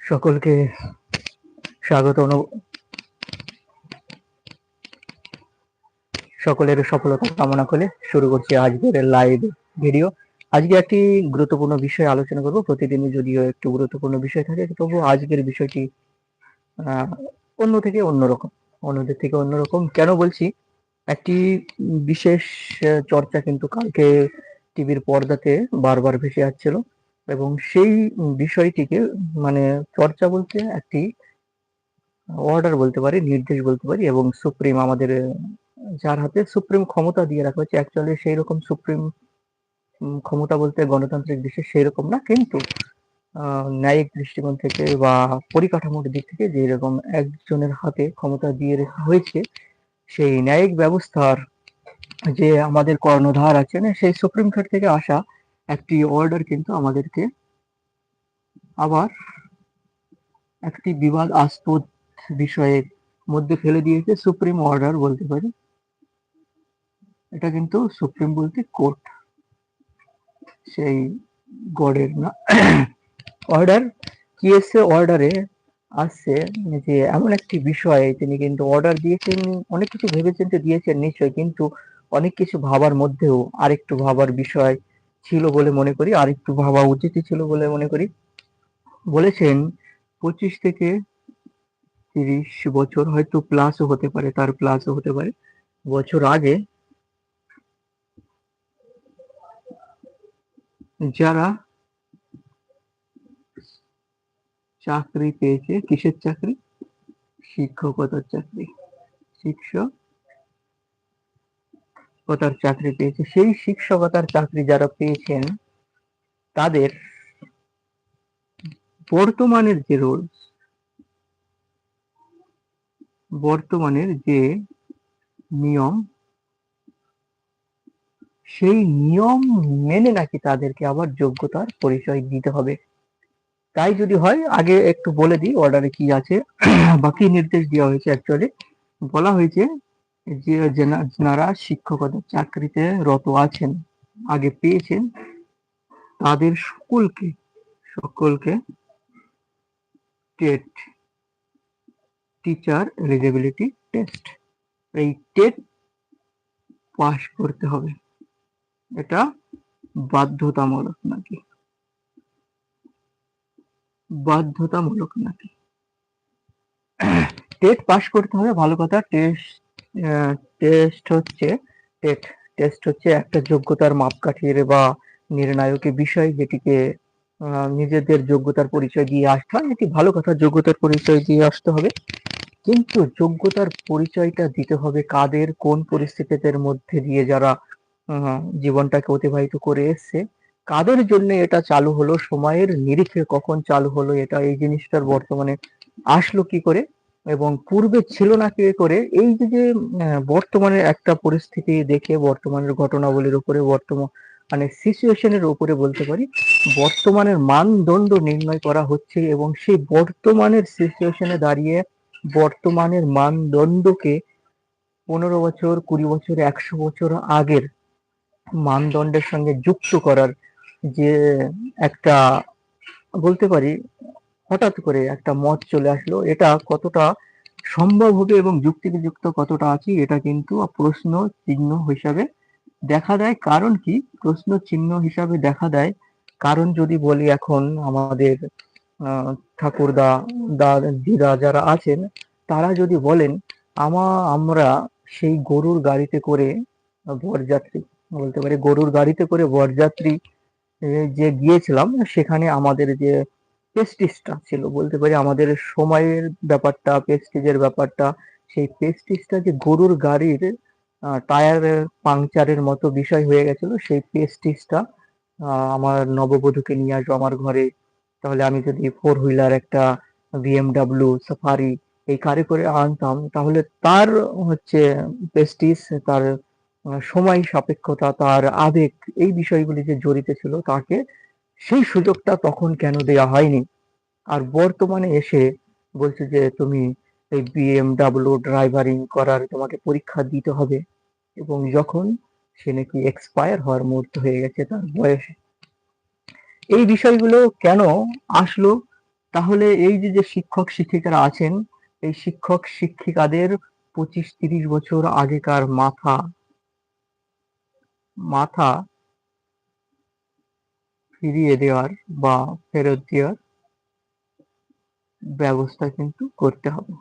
সকলকে স্বাগত সকলের সফলতা কামনা করে শুরু করছি আজকের লাইভ ভিডিও আজকে একটি গুরুত্বপূর্ণ বিষয় আলোচনা করব। প্রতিদিনই যদিও একটু গুরুত্বপূর্ণ বিষয় থাকে, তবু আজকের বিষয়টি অন্য থেকে অন্যরকম অন্যদের থেকে অন্যরকম কেন বলছি? একটি বিশেষ চর্চা কিন্তু কালকে টিভির পর্দাতে বারবার ভেসে যাচ্ছিল এবং সেই বিষয়টিকে মানে চর্চা বলতে একটি অর্ডার বলতে পারি, নির্দেশ বলতে পারি এবং সুপ্রিম আমাদের, যার হাতে সুপ্রিম ক্ষমতা দিয়ে রাখা হচ্ছে অ্যাকচুয়ালি সেই রকম সুপ্রিম ক্ষমতা বলতে গণতান্ত্রিক দেশে সেই রকম না, কিন্তু ন্যায়িক দৃষ্টিকোণ থেকে বা পরিকাঠামোর দিক থেকে যে রকম একজনের হাতে ক্ষমতা দিয়ে রাখা হয়েছে, সেই ন্যায়িক ব্যবস্থার যে আমাদের কর্ণধার আছে আছেন, সেই সুপ্রিম কোর্ট থেকে আসা একটি অর্ডার কিন্তু আমাদেরকে আবার একটি বিবাদ আস্পদ বিষয়ের মধ্যে ফেলে দিয়েছে সুপ্রিম অর্ডার বলতে পারি। এটা কিন্তু সুপ্রিম বলতে কোর্ট সেই গডের না অর্ডার কি এসছে অর্ডারে আসছে যে, এমন একটি বিষয়ে, তিনি কিন্তু অর্ডার দিয়েছেন, অনেক কিছু ভেবেচিন্তে দিয়েছেন নিশ্চয় কিন্তু অনেক কিছু ভাবার মধ্যেও আরেকটু ভাবার বিষয় ছিল বলে মনে করি আরেকটু ভাবা উচিত ছিল বলে মনে করি। বলেছেন, পঁচিশ থেকে তিরিশ বছর হয়তো প্লাসও হতে পারে, তার প্লাসও হতে পারে। বছর আগে যারা চাকরি পেয়েছে, কিসের চাকরি? শিক্ষকতার চাকরি। শিক্ষকতার চাকরি পেয়েছে। সেই শিক্ষকতার চাকরি যারা পেয়েছেন, তাদের বর্তমানের যে রোল বর্তমানের যে নিয়ম, সেই নিয়ম মেনে নাকি তাদেরকে আবার যোগ্যতার পরিচয় দিতে হবে। তাই যদি হয়, আগে একটু বলে দিই অর্ডারে কি আছে, বা কি নির্দেশ দেওয়া হয়েছে অ্যাকচুয়ালি বলা হয়েছে যারা শিক্ষকতার চাকরিতে রত আছেন, আগে পেয়েছেন, তাদের সকলকে সকলকে টেট টিচার এলিজিবিলিটি টেস্ট এই টেট পাস করতে হবে। এটা বাধ্যতামূলক নাকি? বাধ্যতামূলক নাকি? টেট পাস করতে হবে, ভালো কথা টেস্ট টেস্ট হচ্ছে টেট টেস্ট হচ্ছে একটা যোগ্যতার মাপকাঠির বা নির্ণায়কের বিষয় যেটিকে নিজেদের যোগ্যতার পরিচয় দিয়ে আসতে হয়। এটি ভালো কথা, যোগ্যতার পরিচয় দিয়ে আসতে হবে। কিন্তু যোগ্যতার পরিচয়টা দিতে হবে কাদের, কোন পরিস্থিতিদের মধ্যে দিয়ে যারা জীবনটাকে অতিবাহিত করে এসছে। কাদের জন্য এটা চালু হলো, সময়ের নিরিখে কখন চালু হলো, এটা এই জিনিসটার বর্তমানে আসলো কি করে? এবং পূর্বে ছিল না কি করে, এই যে বর্তমানে একটা পরিস্থিতি দেখে বর্তমানের ঘটনাবলীর উপরে বর্তমান মানে সিচুয়েশনের উপরে বলতে পারি, বর্তমানের মানদণ্ড নির্ণয় করা হচ্ছে এবং সেই বর্তমানের সিচুয়েশনে দাঁড়িয়ে বর্তমানের মানদণ্ডকে পনেরো বছর, কুড়ি বছর, একশো বছর আগের মানদণ্ডের সঙ্গে যুক্ত করার যে একটা বলতে পারি হঠাৎ করে একটা মত চলে আসলো, এটা কতটা সম্ভব হবে এবং যুক্তিযুক্ত কতটা আছে, এটা কিন্তু প্রশ্ন চিহ্ন হিসাবে দেখা দেয়। কারণ কি? প্রশ্ন চিহ্ন হিসাবে দেখা দেয়। কারণ যদি বলি এখন আমাদের ঠাকুরদা দিদা যারা আছেন, তারা যদি বলেন, আমা, আমরা সেই গরুর গাড়িতে করে বরযাত্রী, বলতে পারি গরুর গাড়িতে করে বরযাত্রী যে গিয়েছিলাম, সেখানে আমাদের যে পেস্টিসটা ছিল, বলতে পারি আমাদের সময়ের ব্যাপারটা পেস্টিজের ব্যাপারটা, সেই পেস্টিসটা যে গরুর গাড়ির টায়ার পাংচারের মতো বিষয় হয়ে গেছিল, সেই পেস্টিসটা আমার নববধূকে নিয়ে আসব আমার ঘরে। তাহলে আমি যদি ফোর হুইলার একটা বিএমডাব্লিউ সাফারি এই কারে করে আনতাম, তাহলে তার হচ্ছে পেস্টিস তার সময় সাপেক্ষতা, তার আবেগ এই বিষয়গুলি যে জড়িত ছিল, তাকে সেই সুযোগটা তখন কেন দেয়া হয়নি? আর বর্তমানে এসে বলছে যে তুমি এই বিএমডাব্লিউ ড্রাইভারিং করার তোমাকে পরীক্ষা দিতে হবে। এবং যখন সে নাকি এক্সপায়ার হওয়ার মুহূর্ত হয়ে গেছে তার বয়সে। এই বিষয়গুলো কেন আসলো? তাহলে এই যে যে শিক্ষক শিক্ষিকারা আছেন, এই শিক্ষক শিক্ষিকাদের পঁচিশ তিরিশ বছর আগেকার মাথা মাথা ফিরিয়ে দেওয়ার বা ফেরত দেওয়ার ব্যবস্থা কিন্তু করতে হবে।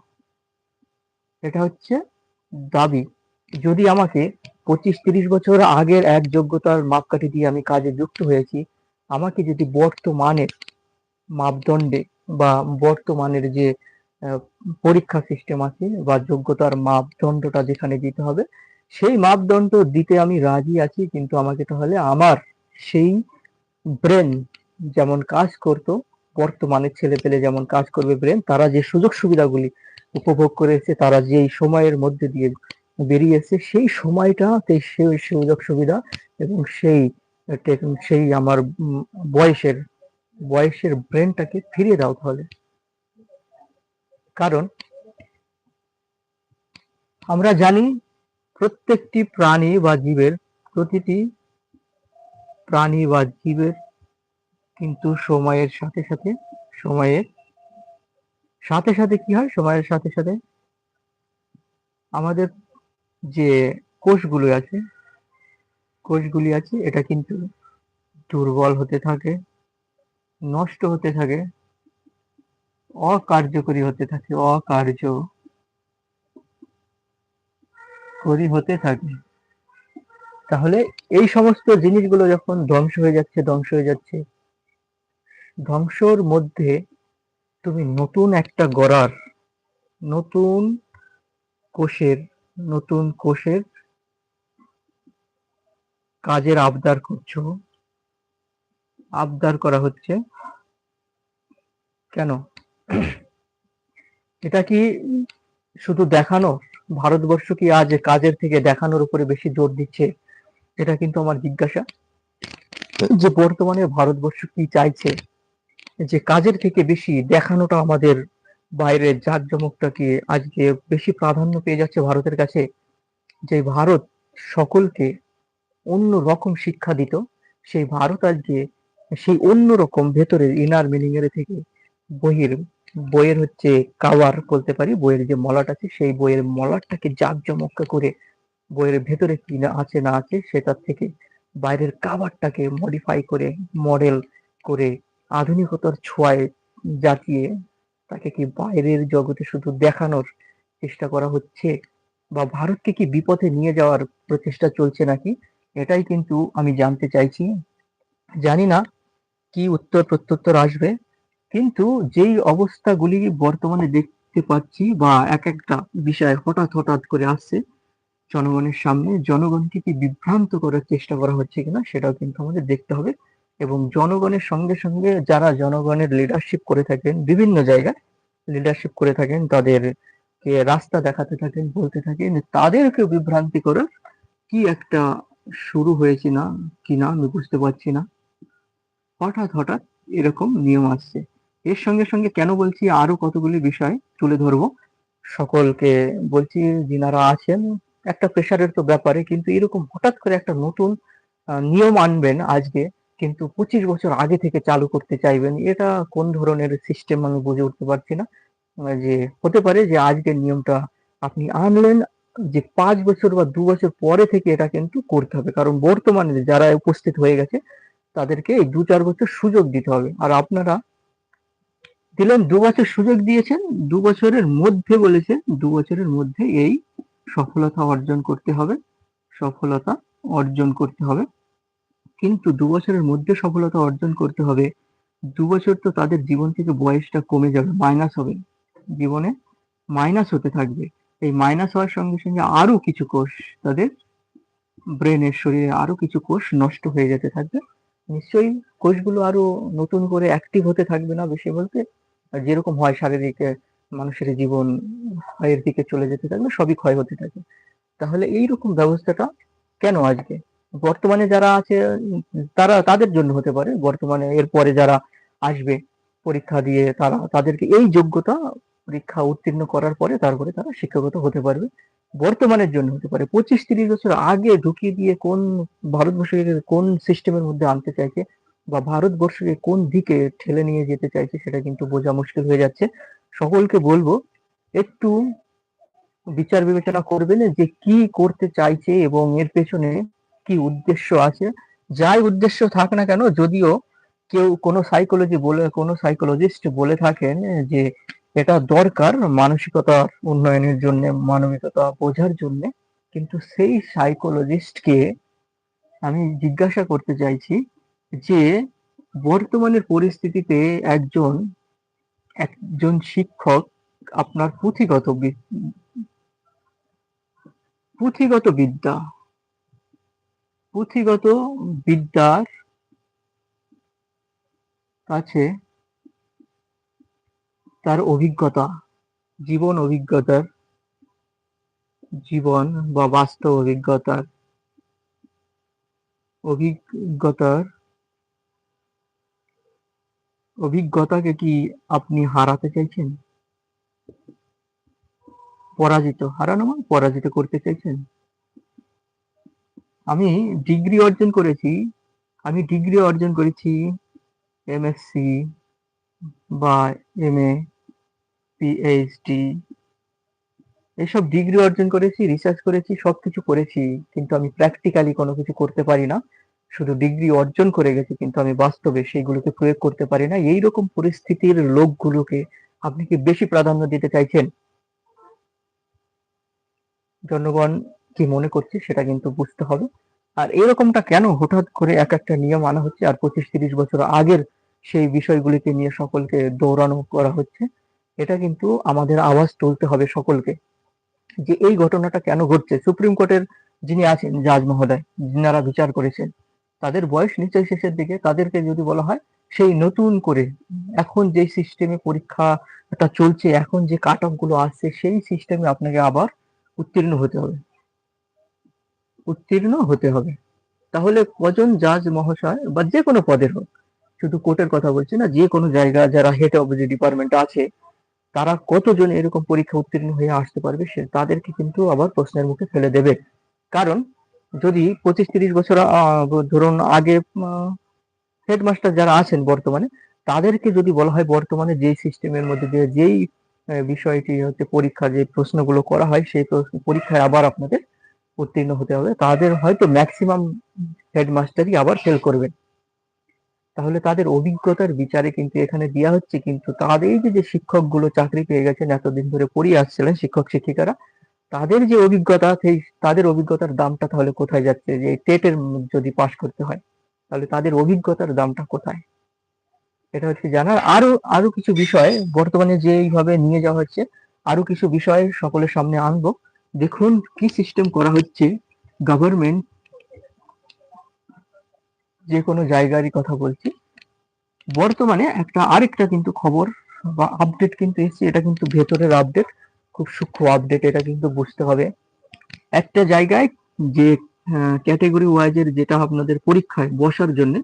এটা হচ্ছে দাবি। যদি আমাকে পঁচিশ তিরিশ বছর আগের এক যোগ্যতার মাপকাঠি দিয়ে আমি কাজে যুক্ত হয়েছি, আমাকে যদি বর্তমানের মাপদণ্ডে বা বর্তমানের যে পরীক্ষা সিস্টেম আছে বা যোগ্যতার মাপদণ্ডটা যেখানে দিতে হবে, সেই মাপদণ্ড দিতে আমি রাজি আছি, কিন্তু আমাকে তাহলে আমার সেই ব্রেন যেমন কাজ করতো, বর্তমানে ছেলে পেলে যেমন কাজ করবে ব্রেন, তারা যে সুযোগ সুবিধাগুলি উপভোগ করেছে, তারা যেই সময়ের মধ্যে দিয়ে বেরিয়েছে, সেই সময়টা সেই সুযোগ সুবিধা এবং সেই সেই আমার বয়সের বয়সের ব্রেনটাকে ফিরিয়ে দাও তাহলে। কারণ আমরা জানি প্রত্যেকটি প্রাণী বা জীবের প্রতিটি প্রাণী বা জীবের কিন্তু সময়ের সাথে সাথে, সময়ের সাথে সাথে কি হয়? সময়ের সাথে সাথে আমাদের যে কোষগুলো আছে, কোষগুলি আছে, এটা কিন্তু দুর্বল হতে থাকে, নষ্ট হতে থাকে, অকার্যকরী হতে থাকে, অকার্য করি হতে থাকে। তাহলে এই সমস্ত জিনিসগুলো যখন ধ্বংস হয়ে যাচ্ছে, ধ্বংস হয়ে যাচ্ছে, ধ্বংসর মধ্যে তুমি নতুন একটা গড়ার, নতুন কোষের নতুন কোষের কাজের আবদার করছ। আবদার করা হচ্ছে কেন? এটা কি শুধু দেখানো? ভারতবর্ষ কি আজ কাজের থেকে দেখানোর উপরে বেশি জোর দিচ্ছে? এটা কিন্তু আমার জিজ্ঞাসা যে বর্তমানে ভারতবর্ষ কি চাইছে? যে কাজের থেকে বেশি দেখানোটা আমাদের বাইরের জাঁকজমকটাকে আজকে বেশি প্রাধান্য পেয়ে যাচ্ছে ভারতের কাছে, যে ভারত সকলকে অন্য রকম শিক্ষা দিত, সেই ভারত আজকে সেই অন্য রকম ভেতরের ইনার মিনিং এর থেকে বইয়ের বইয়ের হচ্ছে কাওয়ার বলতে পারি, বইয়ের যে মলাট আছে, সেই বইয়ের মলাটটাকে জাঁকজমক করে বইয়ের ভেতরে কি না আছে না আছে, সেটার থেকে বাইরের কাভারটাকে মডিফাই করে মডেল করে আধুনিকতার ছোঁয়ায় জাতিয়ে তাকে কি বাইরের জগতে শুধু দেখানোর চেষ্টা করা হচ্ছে? বা ভারতকে কি বিপথে নিয়ে যাওয়ার প্রচেষ্টা চলছে নাকি? এটাই কিন্তু আমি জানতে চাইছি। জানি না কি উত্তর প্রত্যুত্তর আসবে, কিন্তু যেই অবস্থাগুলি বর্তমানে দেখতে পাচ্ছি বা এক একটা বিষয় হঠাৎ হঠাৎ করে আসছে জনগণের সামনে জনগণকে কি বিভ্রান্ত করার চেষ্টা করা হচ্ছে কিনা সেটাও কিন্তু আমাদের দেখতে হবে এবং জনগণের সঙ্গে সঙ্গে যারা জনগণের লিডারশিপ করে থাকেন, বিভিন্ন জায়গায় লিডারশিপ করে থাকেন, তাদেরকে রাস্তা দেখাতে থাকেন, বলতে থাকেন তাদেরকে বিভ্রান্তি করার কি একটা শুরু হয়েছে না, কি না আমি বুঝতে পারছি না। হঠাৎ হঠাৎ এরকম নিয়ম আসছে। এর সঙ্গে সঙ্গে কেন বলছি, আরও কতগুলি বিষয় তুলে ধরবো। সকলকে বলছি, যিনারা আছেন একটা প্রেশারের তো ব্যাপারে, কিন্তু এরকম হঠাৎ করে একটা নতুন নিয়ম আনবেন আজকে, কিন্তু পঁচিশ বছর আগে থেকে চালু করতে চাইবেন, এটা কোন ধরনের সিস্টেম আমি বুঝে উঠতে পারছি না। যে হতে পারে যে আজকের নিয়মটা আপনি আনলেন, যে পাঁচ বছর বা দু বছর পরে থেকে এটা কিন্তু করতে হবে, কারণ বর্তমানে যারা উপস্থিত হয়ে গেছে, তাদেরকে এই দু চার বছর সুযোগ দিতে হবে। আর আপনারা দিলেন দু বছর সুযোগ দিয়েছেন, দু বছরের মধ্যে বলেছেন, দু বছরের মধ্যে এই সফলতা অর্জন করতে হবে, সফলতা অর্জন করতে হবে। কিন্তু দু বছরের মধ্যে সফলতা অর্জন করতে হবে, দু বছর তো তাদের জীবন থেকে বয়সটা কমে যাবে মাইনাস হবে। জীবনে মাইনাস হতে থাকবে। এই মাইনাস হওয়ার সঙ্গে সঙ্গে আরও কিছু কোষ তাদের ব্রেনের শরীরে আরও কিছু কোষ নষ্ট হয়ে যেতে থাকবে। নিশ্চয়ই কোষগুলো আরও নতুন করে অ্যাক্টিভ হতে থাকবে না, বেশি বলতে, যেরকম হয় শারীরিক মানুষের জীবন ক্ষয়ের দিকে চলে যেতে থাকবে, সবই ক্ষয় হতে থাকে তাহলে এইরকম ব্যবস্থাটা কেন আজকে? বর্তমানে যারা আছে, তারা তাদের জন্য হতে পারে। বর্তমানে এরপরে যারা আসবে পরীক্ষা দিয়ে, তারা তাদেরকে এই যোগ্যতা পরীক্ষা উত্তীর্ণ করার পরে তারপরে তারা শিক্ষাগত হতে পারবে। বর্তমানের জন্য হতে পারে। পঁচিশ তিরিশ বছর আগে ঢুকিয়ে দিয়ে কোন ভারতবর্ষকে কোন সিস্টেমের মধ্যে আনতে চাইছে বা ভারতবর্ষকে কোন দিকে ঠেলে নিয়ে যেতে চাইছে সেটা কিন্তু বোঝা মুশকিল হয়ে যাচ্ছে। সকলকে বলব, একটু বিচার বিবেচনা করবেন যে কি করতে চাইছে এবং এর পেছনে কি উদ্দেশ্য আছে। যাই উদ্দেশ্য থাক না কেন, যদিও কেউ কোনো সাইকোলজি বলে, কোনো সাইকোলজিস্ট বলে থাকেন যে এটা দরকার মানসিকতা উন্নয়নের জন্য, মানবিকতা বোঝার জন্য। কিন্তু সেই সাইকোলজিস্টকে আমি জিজ্ঞাসা করতে চাইছি যে বর্তমানের পরিস্থিতিতে একজন একজন শিক্ষক আপনার পুঁথিগত পুঁথিগত বিদ্যা। পুঁথিগত বিদ্যার কাছে তার অভিজ্ঞতা, জীবন অভিজ্ঞতার, জীবন বা বাস্তব অভিজ্ঞতার অভিজ্ঞতার অভিজ্ঞতাকে কি আপনি হারাতে চাইছেন? পরাজিত, হারানো মানে পরাজিত করতে চাইছেন? আমি ডিগ্রি অর্জন করেছি, আমি ডিগ্রি অর্জন করেছি এমএসসি বা এম এ পিএইচডি এসব ডিগ্রি অর্জন করেছি রিসার্চ করেছি, সবকিছু করেছি, কিন্তু আমি প্র্যাকটিক্যালি কোনো কিছু করতে পারি না। শুধু ডিগ্রি অর্জন করে গেছি, কিন্তু আমি বাস্তবে সেইগুলোকে প্রয়োগ করতে পারি না। এই রকম পরিস্থিতির লোকগুলোকে আপনি কি বেশি প্রাধান্য দিতে চাইছেন? জনগণ কি মনে করছে সেটা কিন্তু বুঝতে হবে। আর এরকমটা কেন হঠাৎ করে এক একটা নিয়ম আনা হচ্ছে আর পঁচিশ তিরিশ বছর আগের সেই বিষয়গুলিকে নিয়ে সকলকে দৌড়ানো করা হচ্ছে, এটা কিন্তু আমাদের আওয়াজ তুলতে হবে সকলকে যে এই ঘটনাটা কেন ঘটছে? সুপ্রিম কোর্টের যিনি আছেন, জাজ মহোদয়, যিনারা বিচার করেছেন তাদের বয়স নিশ্চয়ই শেষের দিকে, তাদেরকে যদি বলা হয়, সেই নতুন করে এখন যে সিস্টেমে পরীক্ষাটা চলছে, এখন যে কাট অফগুলো আসছে সেই সিস্টেমে আপনাকে আবার উত্তীর্ণ হতে হবে। উত্তীর্ণ হতে হবে। তাহলে কজন জাজ মহাশয় বা যে কোনো পদের হোক, শুধু কোর্টের কথা বলছি না, যে কোনো জায়গা যারা হেড অফ যে ডিপার্টমেন্ট আছে, তারা কতজন এরকম পরীক্ষা উত্তীর্ণ হয়ে আসতে পারবে, সে তাদেরকে কিন্তু আবার প্রশ্নের মুখে ফেলে দেবে। কারণ যদি পঁচিশ তিরিশ বছর ধরুন আগে হেডমাস্টার যারা আছেন বর্তমানে, তাদেরকে যদি বলা হয় বর্তমানে যেই সিস্টেমের মধ্যে দিয়ে, যেই বিষয়টি হচ্ছে পরীক্ষা যে প্রশ্নগুলো করা হয়, সেই পরীক্ষায় আবার আপনাদের উত্তীর্ণ হতে হবে, তাদের হয়তো ম্যাক্সিমাম হেডমাস্টারই আবার ফেল করবেন। তাহলে তাদের অভিজ্ঞতার বিচারে কিন্তু এখানে দেওয়া হচ্ছে, কিন্তু তাদের যে শিক্ষকগুলো চাকরি পেয়ে গেছেন, এতদিন ধরে পড়িয়ে আসছিলেন শিক্ষক শিক্ষিকারা তাদের যে অভিজ্ঞতা, সেই তাদের অভিজ্ঞতার দামটা তাহলে কোথায় যাচ্ছে? যে টেটের যদি পাশ করতে হয়, তাহলে তাদের অভিজ্ঞতার দামটা কোথায়? এটা হচ্ছে জানার। আরও আরও কিছু বিষয় বর্তমানে যেইভাবে নিয়ে যাওয়া হচ্ছে, আরও কিছু বিষয় সকলের সামনে আনব। দেখুন কি সিস্টেম করা হচ্ছে। গভর্নমেন্ট যে কোনো জায়গারই কথা বলছি। বর্তমানে একটা, আরেকটা কিন্তু খবর বা আপডেট কিন্তু এসছে, এটা কিন্তু ভেতরের আপডেট খুব সূক্ষ্ম আপডেট এটা কিন্তু বুঝতে হবে। একটা জায়গায় যে ক্যাটেগরি ওয়াইজের যেটা আপনাদের পরীক্ষায় বসার জন্য,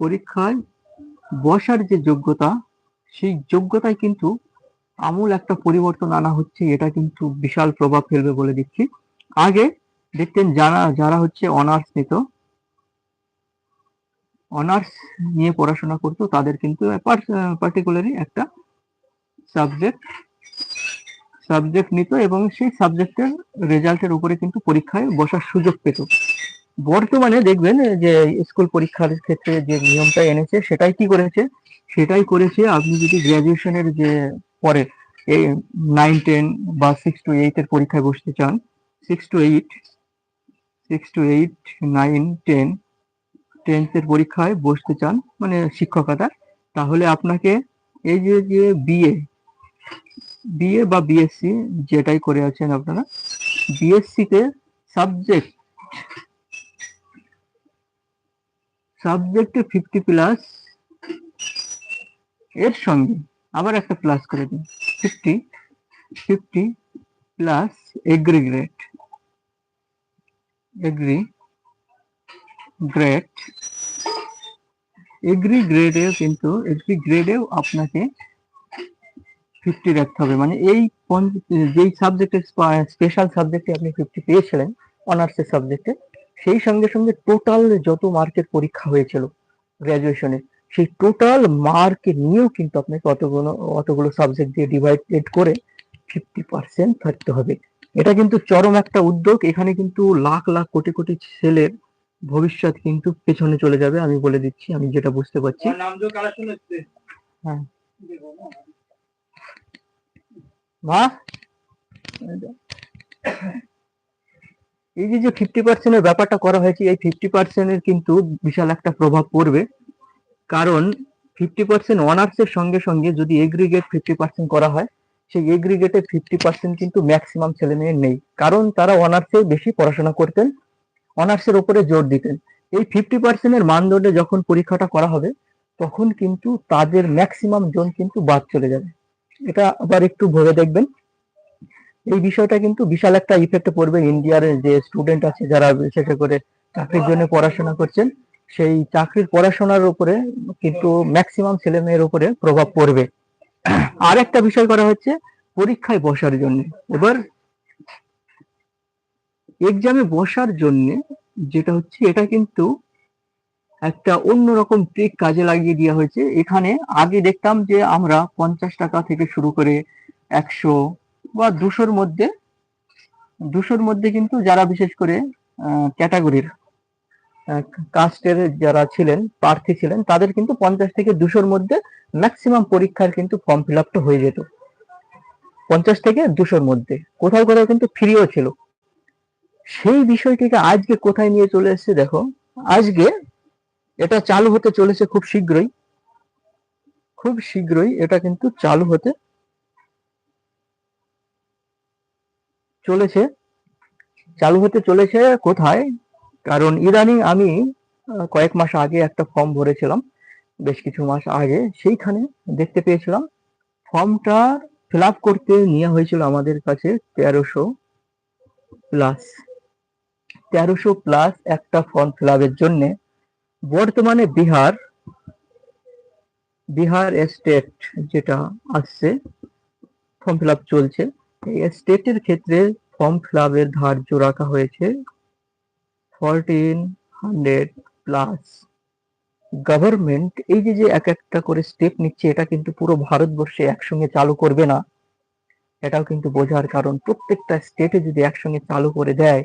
পরীক্ষায় বসার যে যোগ্যতা, সেই যোগ্যতায় কিন্তু আমূল একটা পরিবর্তন আনা হচ্ছে, এটা কিন্তু বিশাল প্রভাব ফেলবে বলে দিচ্ছি। আগে দেখতেন যারা যারা হচ্ছে অনার্স নিত অনার্স নিয়ে পড়াশোনা করতো, তাদের কিন্তু পার্টিকুলারই একটা সাবজেক্ট সাবজেক্ট নিত এবং সেই সাবজেক্টের রেজাল্টের উপরে কিন্তু পরীক্ষায় বসার সুযোগ পেত। বর্তমানে দেখবেন যে স্কুল পরীক্ষার ক্ষেত্রে যে নিয়মটা এনেছে, সেটাই কি করেছে? সেটাই করেছে আপনি যদি গ্র্যাজুয়েশনের যে পরে নাইন টেন বা সিক্স টু এইট এর পরীক্ষায় বসতে চান six two eight six two eight nine ten টেন্থের পরীক্ষায় বসতে চান মানে শিক্ষকতা, তাহলে আপনাকে এই যে যে বিএ বিএ বা বিএসসি যেটাই করে আছেন আপনারা বিএসসি তে সাবজেক্ট সাবজেক্টে ফিফটি প্লাস এর সঙ্গে আবার একটা প্লাস করে দিন। ফিফটি ফিফটি প্লাস এগ্রি এগ্রিগ্রেট এগ্রি গ্রেড এগ্রি গ্রেডেও কিন্তু এগ্রি গ্রেডেও আপনাকে ফিফটি রাখতে হবে। মানে এই যেই সাবজেক্টে স্পেশাল সাবজেক্টে আপনি ফিফটি পেয়েছিলেন অনার্সের সাবজেক্টে সেই সঙ্গে সঙ্গে টোটাল যত মার্কের পরীক্ষা হয়েছিল গ্র্যাজুয়েশনে সেই টোটাল মার্ক নিয়েও কিন্তু আপনাকে অতগুলো অতগুলো সাবজেক্ট দিয়ে ডিভাইডেড করে ফিফটি পার্সেন্ট থাকতে হবে। এটা কিন্তু চরম একটা উদ্যোগ। এখানে কিন্তু লাখ লাখ কোটি কোটি ছেলের ভবিষ্যৎ কিন্তু পেছনে চলে যাবে। আমি বলে দিচ্ছি আমি যেটা বুঝতে পারছি। হ্যাঁ। মা? এই যে ফিফটি পার্সেন্টের ব্যাপারটা করা হয়েছে, এই ফিফটি পার্সেন্টের কিন্তু বিশাল একটা প্রভাব পড়বে। কারণ ফিফটি পার্সেন্ট অনার্সের সঙ্গে সঙ্গে যদি এগ্রিগেট ফিফটি পার্সেন্ট করা হয়, সেই এগ্রিগেটে ফিফটি পার্সেন্ট কিন্তু ম্যাক্সিমাম ছেলে মেয়ের নেই। কারণ তারা অনার্সে বেশি পড়াশোনা করতেন অনার্সের উপরে জোর দিতেন। এই ফিফটি পার্সেন্টের মানদণ্ডে যখন পরীক্ষাটা করা হবে, তখন কিন্তু তাদের ম্যাক্সিমাম জন কিন্তু বাদ চলে যাবে। এটা আবার একটু ভেবে দেখবেন। এই বিষয়টা কিন্তু বিশাল একটা ইফেক্ট পড়বে ইন্ডিয়ার যে স্টুডেন্ট আছে যারা বিশেষ করে চাকরির জন্য পড়াশোনা করছেন, সেই চাকরির পড়াশোনার উপরে কিন্তু ম্যাক্সিমাম ছেলে মেয়ের উপরে প্রভাব পড়বে। আর একটা বিষয় করা হচ্ছে পরীক্ষায় বসার জন্য। এবার এক্সামে বসার জন্য যেটা হচ্ছে, এটা কিন্তু একটা অন্যরকম ট্রিক কাজে লাগিয়ে দেওয়া হয়েছে। এখানে আগে দেখতাম যে আমরা পঞ্চাশ টাকা থেকে শুরু করে একশো বা দুশোর মধ্যে দুশোর মধ্যে কিন্তু যারা বিশেষ করে ক্যাটাগরির কাস্টের যারা ছিলেন, প্রার্থী ছিলেন, তাদের কিন্তু পঞ্চাশ থেকে দুশোর মধ্যে ম্যাক্সিমাম পরীক্ষার কিন্তু ফর্ম ফিল আপটা হয়ে যেত। পঞ্চাশ থেকে দুশোর মধ্যে। কোথাও কোথাও কিন্তু ফ্রিও ছিল। সেই বিষয়টিকে আজকে কোথায় নিয়ে চলে এসেছে দেখো। আজকে এটা চালু হতে চলেছে খুব শীঘ্রই। খুব শীঘ্রই এটা কিন্তু চালু হতে চলেছে। চালু হতে চলেছে কোথায়? কারণ ইদানিং আমি কয়েক মাস আগে একটা ফর্ম ভরেছিলাম, বেশ কিছু মাস আগে। সেইখানে দেখতে পেয়েছিলাম, ফর্মটা ফিল করতে নেওয়া হয়েছিল আমাদের কাছে তেরোশো প্লাস। তেরোশো প্লাস একটা ফর্ম ফিল আপের জন্য বর্তমানে বিহার বিহার স্টেট যেটা আসছে ফর্ম ফিল চলছে। এই স্টেটের ক্ষেত্রে ফর্ম ফিল আপের ধার্য রাখা হয়েছে ফরটিন হান্ড্রেড প্লাস গভর্নমেন্ট এই যে যে এক একটা করে স্টেপ নিচ্ছে, এটা কিন্তু পুরো ভারতবর্ষে একসঙ্গে চালু করবে না। এটাও কিন্তু বোঝার কারণ, প্রত্যেকটা স্টেটে যদি একসঙ্গে চালু করে দেয়,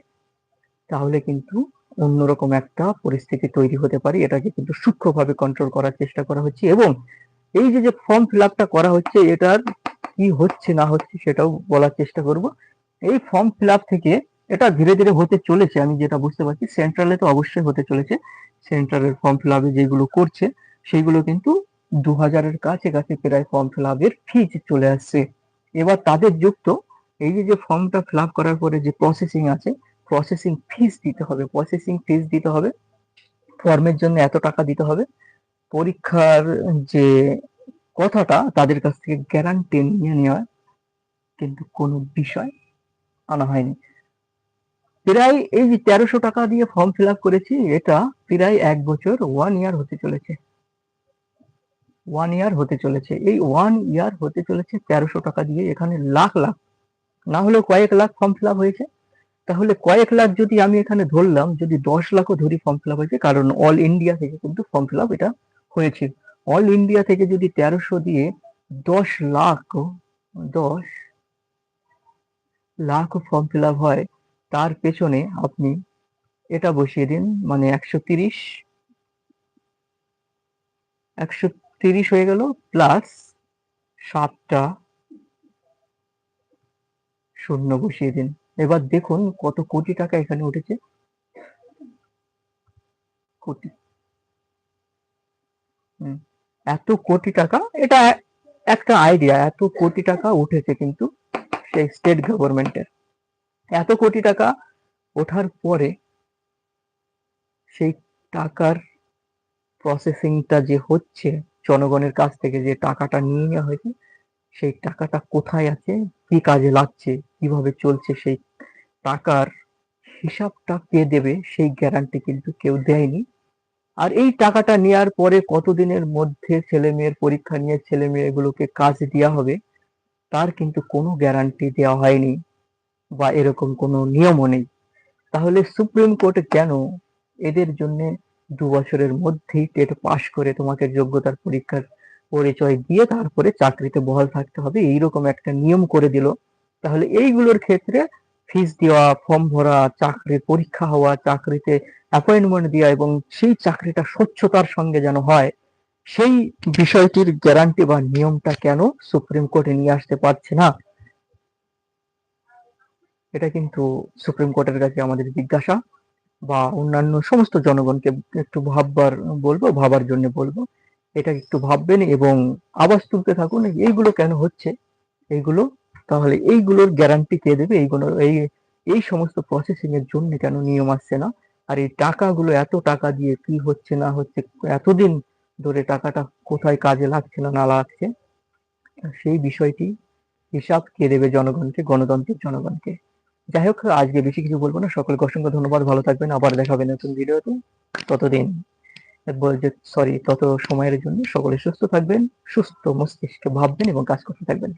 তাহলে কিন্তু অন্যরকম একটা পরিস্থিতি তৈরি হতে পারে, এটাকে কিন্তু সূক্ষ্মভাবে কন্ট্রোল করার চেষ্টা করা হচ্ছে এবং এই যে যে ফর্ম ফিল আপটা করা হচ্ছে, এটার কি হচ্ছে, না হচ্ছে সেটাও বলার চেষ্টা করব। এই ফর্ম ফিল আপ থেকে এটা ধীরে ধীরে হতে চলেছে, আমি যেটা বুঝতে পারছি সেন্ট্রালে তো অবশ্যই হতে চলেছে। সেন্ট্রালের ফর্ম ফিল আপে যেগুলো করছে সেইগুলো কিন্তু দু হাজারের কাছে কাছে প্রায় ফর্ম ফিল আপের ফিজ চলে আসছে। এবার তাদের যুক্ত এই যে ফর্মটা ফিল আপ করার পরে যে প্রসেসিং আছে প্রসেসিং ফিস দিতে হবে প্রসেসিং ফিস দিতে হবে ফর্মের জন্য এত টাকা দিতে হবে। পরীক্ষার যে কথাটা তাদের কাছ থেকে গ্যারান্টি নিয়ে নেওয়া কিন্তু কোনো বিষয় আনা হয়নি। প্রায় এই যে তেরোশো টাকা দিয়ে ফর্ম ফিল করেছি, এটা প্রায় এক বছর ওয়ান ইয়ার হতে চলেছে। ওয়ান ইয়ার হতে চলেছে। এই ওয়ান ইয়ার হতে চলেছে তেরোশো টাকা দিয়ে, এখানে লাখ লাখ, না হলেও কয়েক লাখ ফর্ম ফিল হয়েছে। তাহলে কয়েক লাখ যদি আমি এখানে ধরলাম, যদি দশ লাখও ধরি ফর্ম ফিল আপ হয়েছে, কারণ অল ইন্ডিয়া থেকে কিন্তু ফর্ম ফিল আপ এটা হয়েছে। অল ইন্ডিয়া থেকে যদি তেরোশো দিয়ে দশ লাখ দশ লাখ ফর্ম ফিল আপ হয়, তার পেছনে আপনি এটা বসিয়ে দিন মানে একশো তিরিশ একশো তিরিশ হয়ে গেল প্লাস সাতটা শূন্য বসিয়ে দিন। এবার দেখুন কত কোটি টাকা এখানে উঠেছে। কোটি। এত কোটি টাকা, এটা একটা আইডিয়া এত কোটি টাকা উঠেছে কিন্তু সেই স্টেট গভর্নমেন্টের এত কোটি টাকা ওঠার পরে সেই টাকার প্রসেসিংটা যে হচ্ছে, জনগণের কাছ থেকে যে টাকাটা নিয়ে নেওয়া হয়েছে, সেই টাকাটা কোথায় আছে? কি কাজে লাগছে, কীভাবে চলছে সেই টাকার হিসাবটা কে দেবে সেই গ্যারান্টি কিন্তু কেউ দেয়নি। আর এই টাকাটা নেওয়ার পরে কতদিনের মধ্যে ছেলে মেয়ের পরীক্ষা নিয়ে ছেলে মেয়েগুলোকে কাজ দেওয়া হবে, তার কিন্তু কোনো গ্যারান্টি দেওয়া হয়নি বা এরকম কোনো নিয়মও নেই। তাহলে সুপ্রিম কোর্ট কেন এদের জন্য দু বছরের মধ্যেই টেট পাশ করে তোমাকে যোগ্যতার পরীক্ষার পরিচয় দিয়ে তারপরে চাকরিতে বহাল থাকতে হবে, এইরকম একটা নিয়ম করে দিল। তাহলে এইগুলোর ক্ষেত্রে ফিস দেওয়া ফর্ম ভরা, চাকরির পরীক্ষা হওয়া, চাকরিতে অ্যাপয়েন্টমেন্ট দেওয়া এবং সেই চাকরিটা স্বচ্ছতার সঙ্গে যেন হয়, সেই বিষয়টির গ্যারান্টি বা নিয়মটা কেন সুপ্রিম কোর্টে নিয়ে আসতে পারছে না? এটা কিন্তু সুপ্রিম কোর্টের কাছে আমাদের জিজ্ঞাসা বা অন্যান্য সমস্ত জনগণকে একটু ভাববার বলব, ভাবার জন্য বলব। এটা একটু ভাববেন এবং আওয়াজ তুলতে থাকুন এইগুলো কেন হচ্ছে? এইগুলো, তাহলে এইগুলোর গ্যারান্টি কে দেবে? এইগুলো, এই এই সমস্ত প্রসেসিং এর জন্য কেন নিয়ম আসছে না? আর এই টাকাগুলো, এত টাকা দিয়ে কি হচ্ছে, না হচ্ছে, এতদিন ধরে টাকাটা কোথায় কাজে লাগছে না না লাগছে? সেই বিষয়টি হিসাব কে দেবে জনগণকে, গণতন্ত্রের জনগণকে? যাই হোক, আজকে বেশি কিছু বলব না। সকলকে অসংখ্য ধন্যবাদ। ভালো থাকবেন। আবার দেখা হবে নতুন ভিডিওতে। ততদিন। সরি তত সময়ের জন্য সকলে সুস্থ থাকবেন সুস্থ মস্তিষ্কে ভাববেন এবং কাজ করতে থাকবেন।